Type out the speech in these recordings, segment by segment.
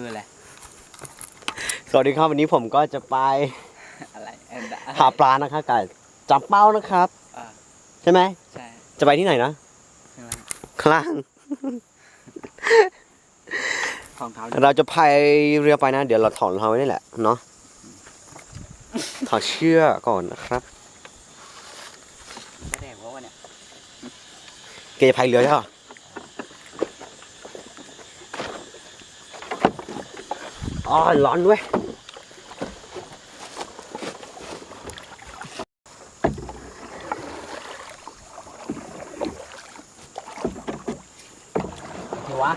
คืออะไร สวัสดีครับวันนี้ผมก็จะไปอะไรเอ็นดะหาปลานะครับกับจับเป้านะครับ อ่าใช่ไหม ใช่จะไปที่ไหนนะข้างล่างข้างล่าง ของเท้าเราจะพายเรือไปนะ เดี๋ยวเราถอนรองเท้าไว้นี่แหละเนาะถอดเชือกก่อนนะครับไม่ได้เพราะว่าเนี่ย เกจะพายเรือใช่ปะ อ๋อร้อนเว้ยถือวะ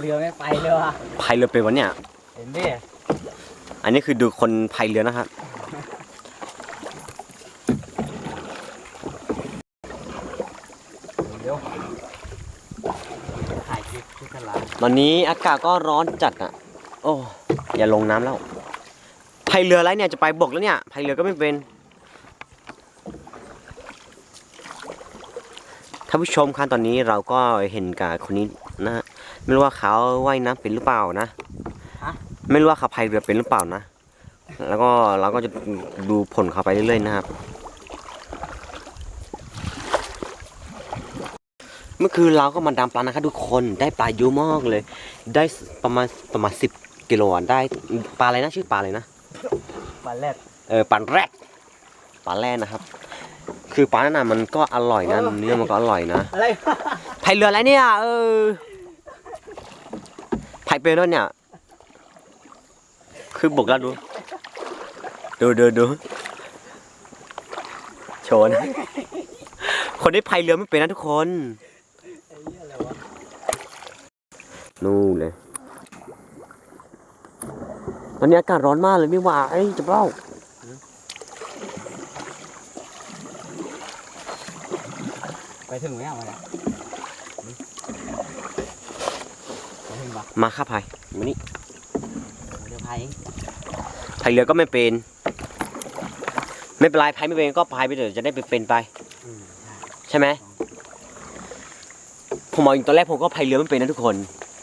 เรือไม่ไปเลยว่ะพายเรือเป็นวันเนี่ย เห็นดิอันนี้คือดูคนพายเรือนะครับเดี๋ยวถ่ายคลิปที่ตลาดตอนนี้อากาศก็ร้อนจัดอะ โอ้ อย่าลงน้ำแล้วพายเรืออะไรเนี่ยจะไปบกแล้วเนี่ยพายเรือก็ไม่เป็นท่านผู้ชมครับตอนนี้เราก็เห็นกับคนนี้นะฮะไม่รู้ว่าเขาว่ายน้ำเป็นหรือเปล่านะไม่รู้ว่าเขาพายเรือเป็นหรือเปล่านะ แล้วก็เราก็จะดูผลเขาไปเรื่อยๆนะครับเมื่อคืนเราก็มาดำปลานะครับทุกคนได้ปลาเยอะมากเลย ได้ประมาณประมาณสิบ กิโลอะได้ปลาอะไรนะชื่อปลาอะไรนะปลาแรดเออปลาแรดปลาแรดนะครับ คือปลานั่นน่ะมันก็อร่อยนะเนื้อมันก็อร่อยนะอะไรพายเรืออะไรเนี่ยเออพายเป็นด้วยเนี่ย คือบกแล้วดูดูดูดูโชว์นะคนที่พายเรือไม่เป็นนะทุกคนไอ้เหี้ยอะไรวะนู่นเลย ตอนนี้อากาศร้อนมากเลยไม่ไหวจะเล่าไปถึงไหมอะมาเนี่ยไปถึงปะมาข้าพายมานี่เดี๋ยวพายเองพายเรือก็ไม่เป็น ไม่เป็นไรพายไม่เป็นก็พายไปเถอะจะได้ไปเป็นไปอืมใช่ใช่ไหมผมมองตอนแรกผมก็พายเรือไม่เป็นนะทุกคน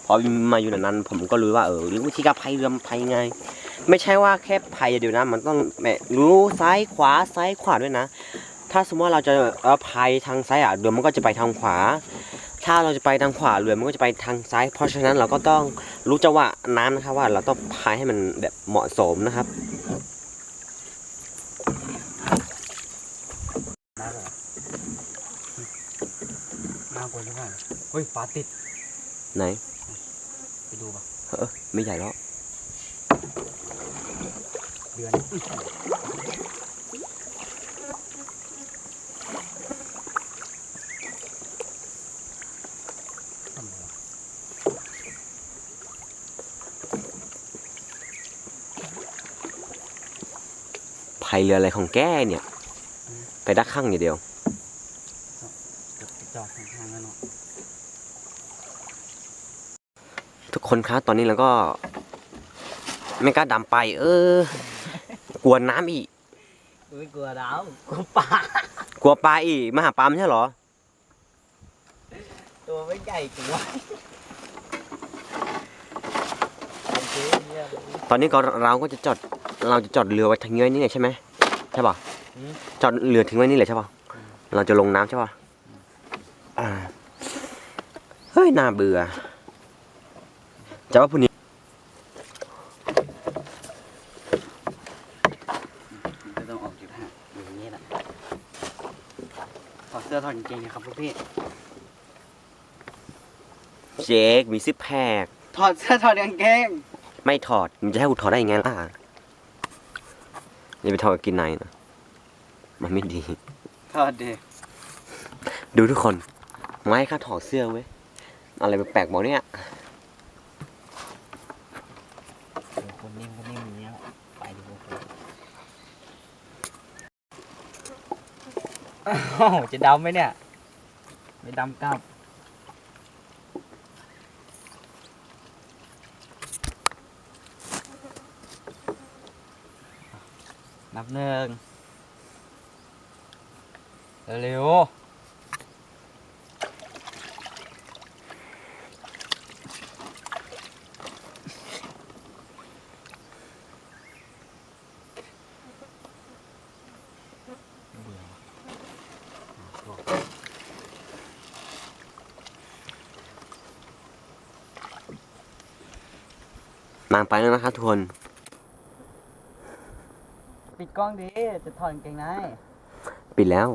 พอมาอยู่นานๆผมก็รู้ว่าเออวิธีการพายเรือมันพายยังไง ไม่ใช่ว่าแค่พายอย่างเดียวนะ มันต้องแบบรู้ซ้ายขวาซ้ายขวาด้วยนะ ถ้าสมมติว่าเราจะเออพายทางซ้ายอะเรือมันก็จะไปทางขวา ถ้าเราจะไปทางขวาเรือมันก็จะไปทางซ้าย เพราะฉะนั้นเราก็ต้องรู้จังหวะน้ำนะครับว่าเราต้องพายให้มันแบบเหมาะสมนะครับน่าเหรอน่ากลัวใช่ไหมเฮ้ยปลาติดไหน ไปดูปะเออไม่ใหญ่แล้ว เดือนอุ๊ยทำไมวะพายเรืออะไรของแกเนี่ย ไปดักข้างอย่างเดียวเดี๋ยวไปจอดข้างๆแล้วเนาะทุกคนครับตอนนี้เราก็ ไม่กล้าดำไป เออ กลัวน้ำอีก ไม่กลัวดาวกลัวปลากลัวปลาอีกมาหาปลาไม่ใช่เหรอ ตัวไม่ใหญ่กลัวโอเคเนี่ยตอนนี้ก็เราก็จะจอดเราจะจอดเรือไว้ทางเงยนี่ไงใช่ไหมใช่ป่ะอืมจอดเรือทิ้งไว้นี่เลยใช่ป่ะอืมเราจะลงน้ำใช่ป่ะอ่าเฮ้ยน่าเบื่อจะว่าพรุ่งนี้ ก็ต้องออกจุดห้าอย่างนี้แหละถ อดเสื้อถอดกางเกงนะครับลูกพี่ เจ๊กมีซิปแพก ถอดเสื้อถอดกางเกง ไม่ถอดมันจะให้กูถอดได้ยังไงล่ะอย่าไปถอดกับกินในนะ มันไม่ดี ถอดดิดูทุกคน ไม่ให้ข้าถอดเสื้อเว้ย อะไรแปลกๆบอกเนี่ย คนนิ่มคนนิ่มอย่างเงี้ยไปดิโอ้โห อ้าวจะดำไหมเนี่ย ไม่ดำกลับ นับหนึ่งเร็ว นานไปแล้วนะครับทุกคน ปิดกล้องดิ จะถอดกางเกงในปิดแล้ว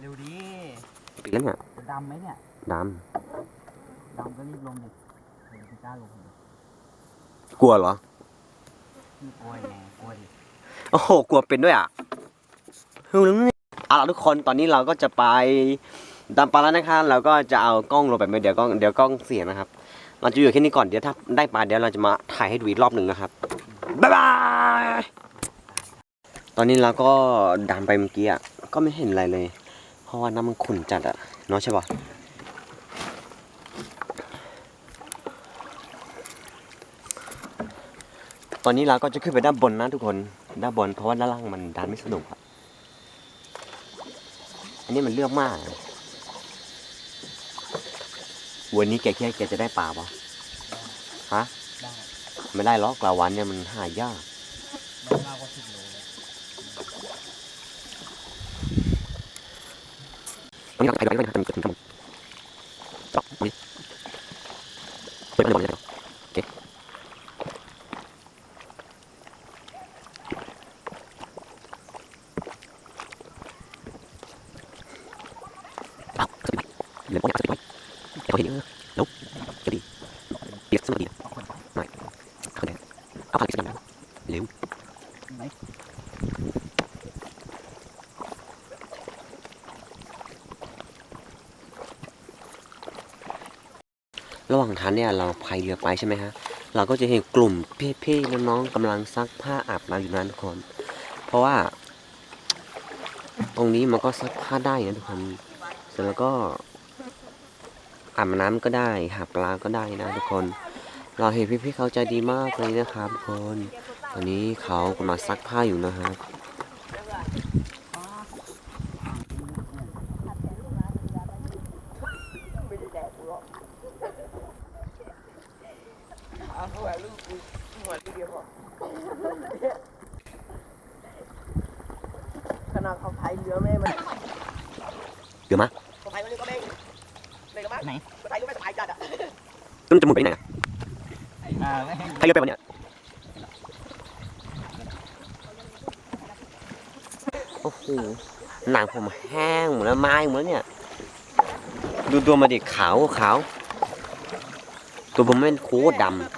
เร็วดิปิดแล้วเนี่ยจะดำไหมเนี่ย ดดำก็รีบลงดิเดี๋ยวไม่กล้าลงดิำกลัวเหรอพี่กลัวไงกลัวดิโอ้โห กลัวเป็นด้วยอะเฮ้ยเอาล่ะทุกคน ตอนนี้เราก็จะไปดำปลาแล้วนะครับเราก็จะเอากล้องลงไปไม่เดี๋ยวกล้องเดี๋ยวกล้องเสียนะครับ เราจะอยู่แค่นี้ก่อนเดี๋ยวถ้าได้ปลาเดี๋ยวเราจะมาถ่ายให้ดูอีกรอบหนึ่งนะครับบ๊ายบายตอนนี้เราก็ดำไปเมื่อกี้อะก็ไม่เห็นอะไรเลย เพราะว่าน้ำมันขุ่นจัดอะเนาะใช่ปะตอนนี้เราก็จะขึ้นไปด้านบนนะทุกคนด้านบนเพราะว่าด้านล่างมันดันไม่สนุกอะอันนี้มันเลือกมาก วันนี้แกแค่แกจะได้ปลาปะฮะได้ไม่ได้หรอกกลาวันเนี่ยมันหายากได้มากกว่าสิบโลเลยวันนี้เราไปดูกันนะครับจะมีเกิดขึ้นครับผมจบนี่เปิดมันเลยบอกเลยโอเคเอาสบายเหลือป้อนเอาสบายแต่เขาเห็นเยอะลุกจะดีเปียกสมัยดีไม่เขาแดงเอาผ่านไปสักอย่างเร็ว ไหน ระหว่าง ทางเนี่ยเราพายเรือไปใช่ไหมฮะเราก็จะเห็นกลุ่มพี่ๆน้องๆกำลังซักผ้าอาบน้ำอยู่นั้นทุกคน เพราะว่า ตรงนี้มันก็ซักผ้าได้นะทุกคนเสร็จแล้วก็อาบน้ำก็ได้หาปลาก็ได้นะทุกคน เราเห็นพี่ๆเขาใจดีมากเลยนะครับทุกคนตอนนี้เขากำลังซักผ้าอยู่นะครับ ขนาดเขาพายเรือไม่มันเดี๋ยวมาเขาพายเรือก็ไม่เลยก็มาไหนพายเรือไม่สบายจัดอะต้นจะมุดไปไหนอะอ่าไม่ให้พายเรือไปวันเนี้ยโอ้โหหนังผมแห้งหมดแล้วไม้หมดแล้วเนี่ย ดูตัวมาดิขาวขาว ตัวผมเป็นโคตรดพายไปเลยำ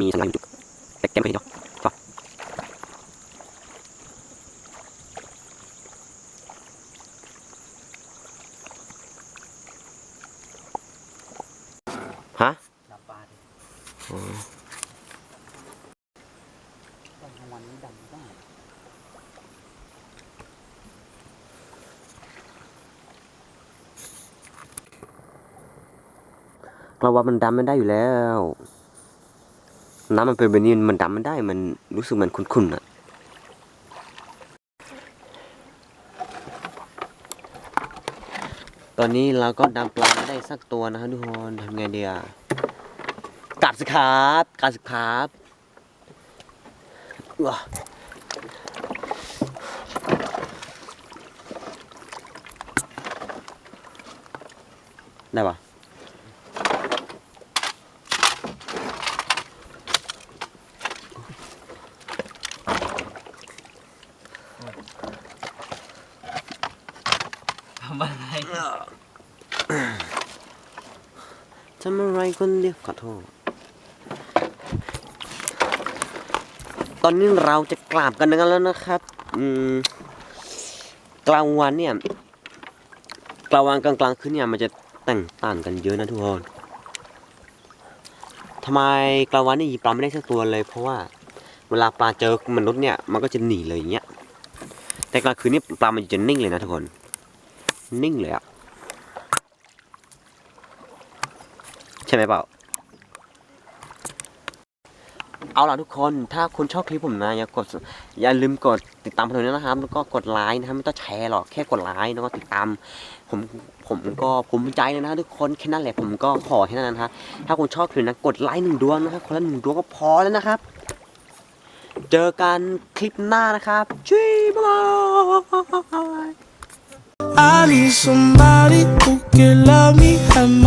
มหลังองอะมันมีสัญญาณอยู่จุดแต่แกไม่เห็นหรอกช่ปะฮะดับปลาดิอ๋อ ตอนกลางวันนี้ดำได้เราว่ามันดำไม่ได้อยู่แล้ว น้ำมันเป็นแบบนี้มันดำไม่ได้มันรู้สึกเหมือนขุ่นๆอะตอนนี้เราก็ดำปลาได้สักตัวนะครับทุกคนทำไงเดีอะกัดสิครับกัดสิครับว้าได้ปะำอะไร ทำอะไรคนเดียวขอโทษ ตอนนี้เราจะกราบกันกันแล้วนะครับ อืม กลางวันเนี่ย กลางวันกลางกลางคืนเนี่ยมันจะแตกต่างกันเยอะนะทุกคนทำไมกลางวันนี่ปลาไม่ได้สักตัวเลย เพราะว่าเวลาปลาเจอมนุษย์เนี่ยมันก็จะหนีเลยอย่างเงี้ย แต่กลางคืนนี่ปลามันจะนิ่งเลยนะทุกคน นิ่งเลยอะใช่ไหมเปล่า เอาล่ะทุกคนถ้าคุณชอบคลิปผมนะ อย่ากด อย่าลืมกดติดตามผมด้วยนะครับ แล้วก็กดไลค์นะครับไม่ต้องแชร์หรอกแค่กดไลค์แล้วก็ติดตาม ผมผมก็ภูมิใจเลยนะทุกคนแค่นั้นแหละผมก็ขอแค่นั้นนะครับถ้าคุณชอบคลิปนะกดไลค์หนึ่งดวงนะครับคนละหนึ่งดวงก็พอแล้วนะครับ เจอกันคลิปหน้านะครับจุ๊ยบ๊ายบาย Ali, somebody who can love me and